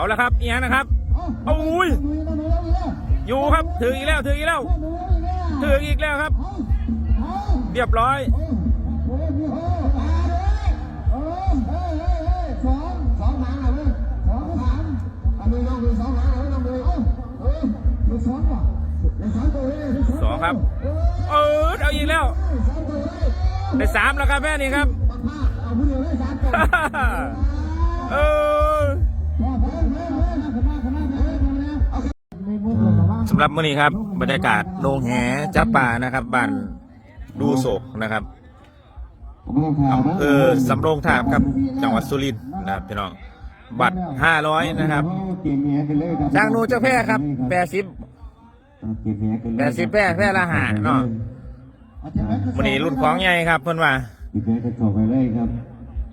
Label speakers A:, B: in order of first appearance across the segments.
A: เอาละครับเอียงนะครับโอ้ยอยู่ครับถืออีกแล้วถืออีกแล้วถืออีกแล้วครับ เรียบร้อยสองครับ เออเอาอีกแล้วได้สามแล้วครับแม่นี่ครับ เออ สำหรับมื้อนี้ครับ บรรยากาศโรงแหจับป่านะครับบ้านดูโศกนะครับอำเภอสำโรงทาบครับจังหวัดสุรินทร์นะครับพี่น้องบัตรห้าร้อยนะครับทางนูเจ้าแพร่ครับแปดสิบแปดสิบแพร่แพร่ละหาเนาะวันนี้รุ่นของใหญ่ครับ เพื่อนว่า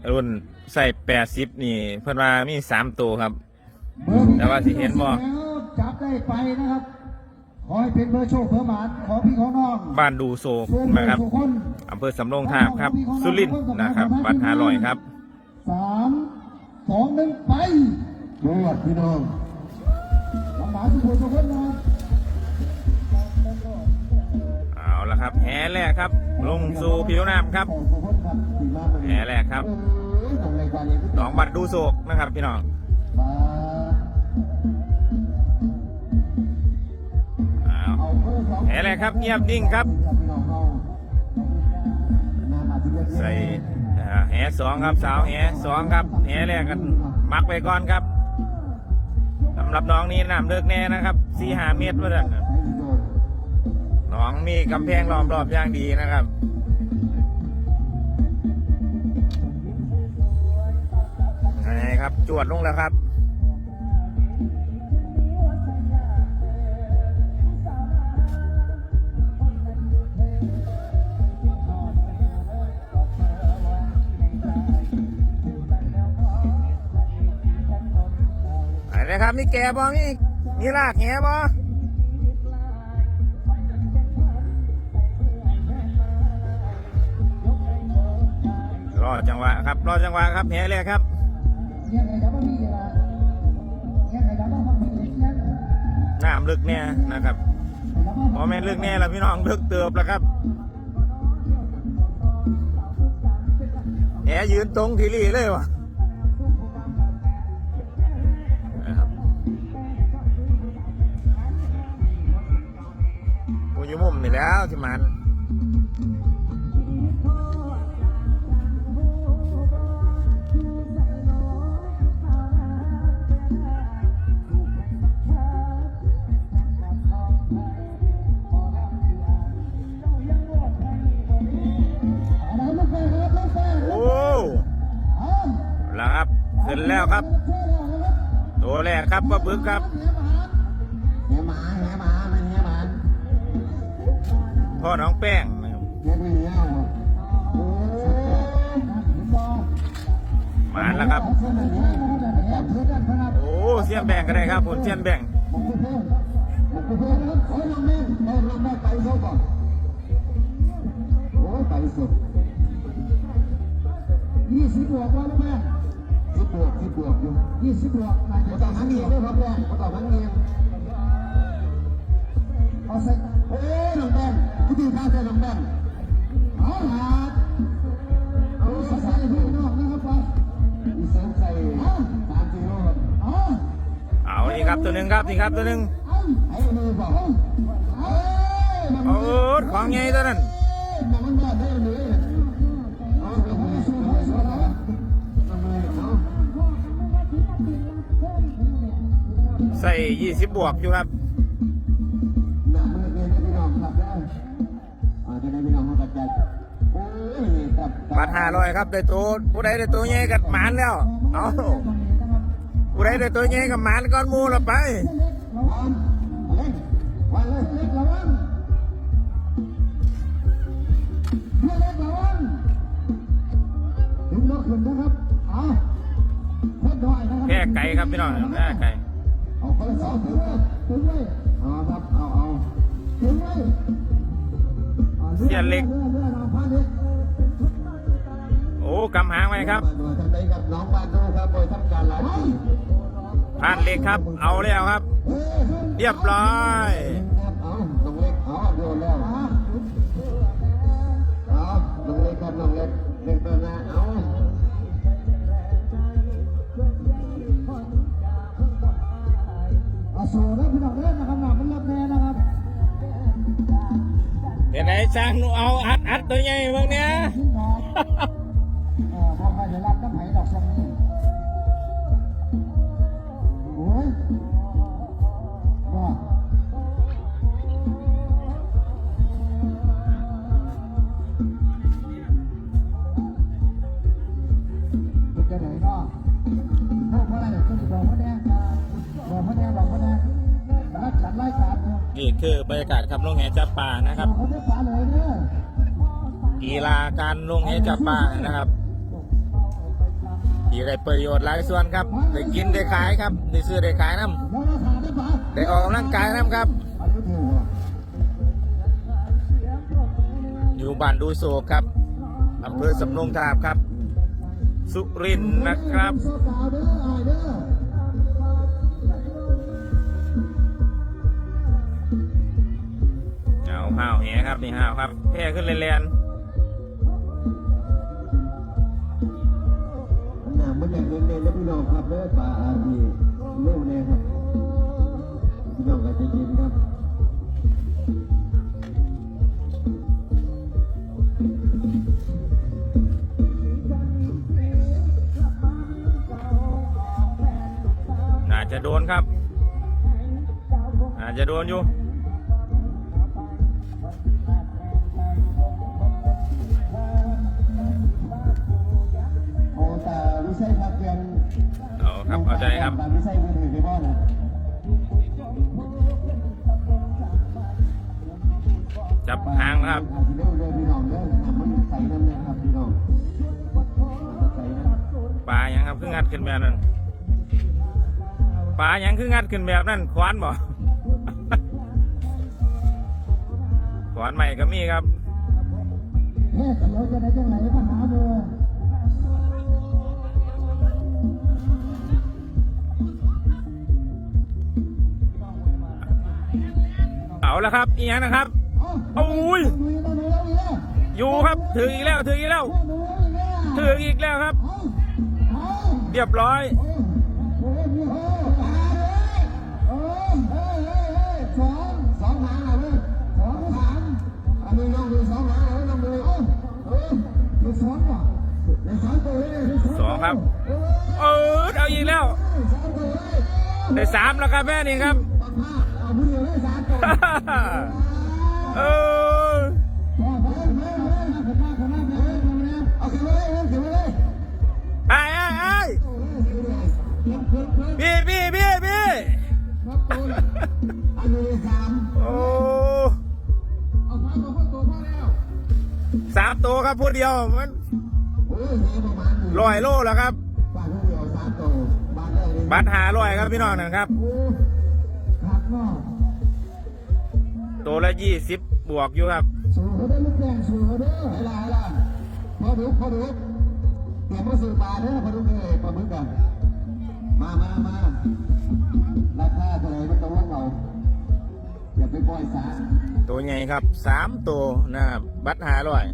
B: ครุ่
A: นใส่แปดสิบนี่ เพื่อนว่ามีสามตัวครับ แต่ว่าที่เห็นบ่
C: จับได้ไปนะครับ ขอให้เป็นเบอร์โชคเบอร์หมานของพี่ของน้อง
A: บ้านดูโศก
C: ส่วน
A: นะครับ
C: ทุกคน
A: อำเภอสำโรงทาบครับ สุรินทร์นะครับบัตรห้าร้อยครับ
C: สามสองหนึ่งไป
B: ยอดพี่น้อง
C: ลำบากทุกคนทุกคนนะ
A: เอาละครับแหแรกครับ ลงสู่ผิวน้ำครับ
C: ทุกคนครับดีมาก
A: แหแรกครับ
B: เอ้ยทำรายการนี้
A: หนองบัตรดูโศกนะครับพี่น้อง อ
C: ร์สอง
A: แหแรครับเงียบนิ่งครับ
C: พี่น้องเรานามาที่เรียน
A: ใส่แหสองครับ สาวแหสองครับแหแรกกันมักไปก่อนครับสำหรับน้องนี่น้ำเลิกแน่นะครับสี่หาเมตรว่าดันน่ะน้องมีกำแพงล้อมรอบอย่างดีนะครับนี่ครับจวดลงแล้วครับ ครับ มีแก่บอมีมีลากแหบอรอจังหวะครับ รอจังหวะครับแหเลยครับ
C: เนี่ยไงครับว่ามีเวลาเนี่ยไงครับว่ามันมีเนี่ย
A: น้ำลึกเนี่ยนะครับพอแม่นลึกแน่แล้วพี่น้องลึกเติบแล้วครับแหยืนตรงทีรีเลยวะ มนี่แล้วที่มัน
C: ครับลูกแฟนครับลูกแฟน
A: โอ้แล้วครับ ขึ้นแล้วครับ ตัวแรกครับก็บึกครับ พ่อน้องแป้งนะครับ
B: มา
A: แล้วครับ โอ้เสียนแบ่งก็ได้ครับผมเสียนแบ่ง
B: ยี่สิ
C: บบวกว่าลูกแม่
B: สิบบวกสิบบวกอยู่
C: ยี่สิบบวก
B: มาต่อหันเงียบด้วยครับแม่มาต่อหันเงียบ
C: เอาเสร็จ
B: เอ้ยน้องแบน พี่ตีข้าใส่น้องแบน
C: เอาหาดเอาใส่พี่น้องนะครับว่า
B: อีเซนใส่สามกิโลครับ
C: เอา
A: เอานี่ครับตัวหนึ่งครับนี่ครับตัวหนึ่ง
C: เอา
B: ไอ้มือบอกเอ้ยมัน
A: โอ้ของใหญ่ตัวนั้น
B: มันมันบ้าได้เลยเอาเอามือสู้มือสู้น
A: ใส่ยี่สิบบวกอยู่ครับ
B: บั
A: ตรห้าร้อยครับได้ตัวผู้ใดได้ตัวใหญ่กับหมานแล้วเอาผู้ใดได้ตัวใหญ่กับหมานก้อนมูเราไป
B: วันเล่นวันเล่น
C: เล็กระวังเพื่อเล็กระวังถึงนกขึ้นนะครับเอาเพื่อนด้อยนะครับ
A: แค่ไก่ครับพี่น้องแค่ไก่
B: เอาคนละสอง
C: ถึ
B: ง
C: ไว้ถึงไว้
B: เอาครับเอาเอา
C: ถึงไว้เรือเรือเรือเราพาเล็ก
A: อ้กำหางไว้ครับ
B: มาดูทำได้กับน้องบ้านดูครับโดยทำการหลายปี
A: พบ้านเล็กครับ เอาแล้วครับ
C: เฮ้ยขึ้น
A: เรียบร้อย
B: ครับเอาน้องเล็กเอาโยนแล้ว
C: อะ
B: เอาน้องเล็กครับน้องเล็กเล็กตัวหน้าเอา
C: เอาสู่นะพี่น้องเด้อนะครับหนักมันรับแน่นะครับ
A: เดี๋ยวไหนช่างหนูเอาอัดอัดตัวใหญ่บ้างเนี้ย
C: ไปเดี๋ยวรับน้ำไหดอกทรงนี้โอ้ยว่าเป็นจะไหนเนาะพวกพ่ออะไรเนี่ยต้องบอกพ่อแดงบอกพ่อแดงบอกพ่อแดงรักจัดรายการเนี่ย
A: นี่คือบรรยากาศครับลงแหจับป่านะครับ
C: เขาไม่ฟ้าเลยเนี่ย
A: กีฬาการลงแหจับป่านะครับ ที่ได้ประโยชน์หลายส่วนครับ ได้กินได้ขายครับ ได้ซื้อได้ขายน้ำได้ออกกำลังกายน้ำครับ
C: อ
A: ยู่บ้านดูโศกครับอำเภอสำโรงทาบครับ สุรินทร์นะครับ
C: โซกาเอาเด้อ
A: เอาห้าวแหครับนี่ห้าวครับแพร่ขึ้นเรียน
B: หน้ามันเน้นๆแล้วพี่น้องครับเด้อป่าอาบีเร็วแน่ครับพี่น้องก็ใจเย็นครับ
A: น่าจะโดนครับน่าจะโดนอยู่
B: แต่วิชัยพักเพียง
A: เอาครับเอาใจครับ
B: แต่วิชัยมือถือในบ้านนะ
A: จับหางครับ
B: อาจจะเร็วเลยพี่น้องเด้อน้ำมันใสน้ำนะครับพี่น้องมันใสน้ำ
A: ปลายังครับคืองัดขึ้นแบบนั้นปลายังคืองัดขึ้นแบบนั้นขวานบ่ขวานใหม่ก็มีครับ
C: เฮ้ยเราจะได้จังไหนมาหาเบอร์
A: เอาแล้วครับอีกอย่างนะครับ
C: เอา
A: โอ้ย
C: ดูยังต้องดูแล้วอีกแล้ว
A: อยู่ครับถืออีกแล้วถืออีกแล้วถืออีกแล้วครับ
C: เรี
A: ยบร้อย
C: โอ้โหมีโอ้มาเลยโอ้เฮ้ยเฮ้ยสองสองหางเหรอเว้ยสองสามอันนี้น้องดูสองหางหน้องเอ้าเอ้ยดูสองว่ะดูสอง
A: สองครับ
C: เอ
A: อเอาอีกแล้ว ได้สามแล้วครับแม่นี่ครับ
C: เออามือเลยสามตัว
A: เออ
C: พอพอเลยเลยเลยขึ้นมาขึ้นมาขึ้นมาขึ้นมาเอาขึ้นมาเลยขึ้นมาเลย
A: ไอ้ไอ้ไอ้
C: ขึ้นขึ้นขึ้น
A: พี่พี่พี่พี่
C: ครับตัวอันนี้สาม
A: โอ้
C: เอาผ้าตัวพ่อตัวพ่อแล้ว
A: สามตัวครับพูดเดียวมัน
B: โอ้ยเฮ้ประมาณหนึ่ง
A: ร้อยโลแล้วครับ
B: บาดห่าลย
A: บัตรหาร้อยครับพี่น้องนะครับ ตัวละยี่สิบบวกอยู่ครับ
C: สู่เขาได้ลูกแดงสู่เขาเด้อ
B: เวลาเวลาพอดูพอดูเตรียมมาสู่ปลาเด้อพอดูเลยปลาหมึกกันมามามาราคาเท่าไหร่มันต้องลงเอาอย่าไปปล่อยสา
A: ตัวใหญ่ครับสามตัวนะครับบัตรหาร้อย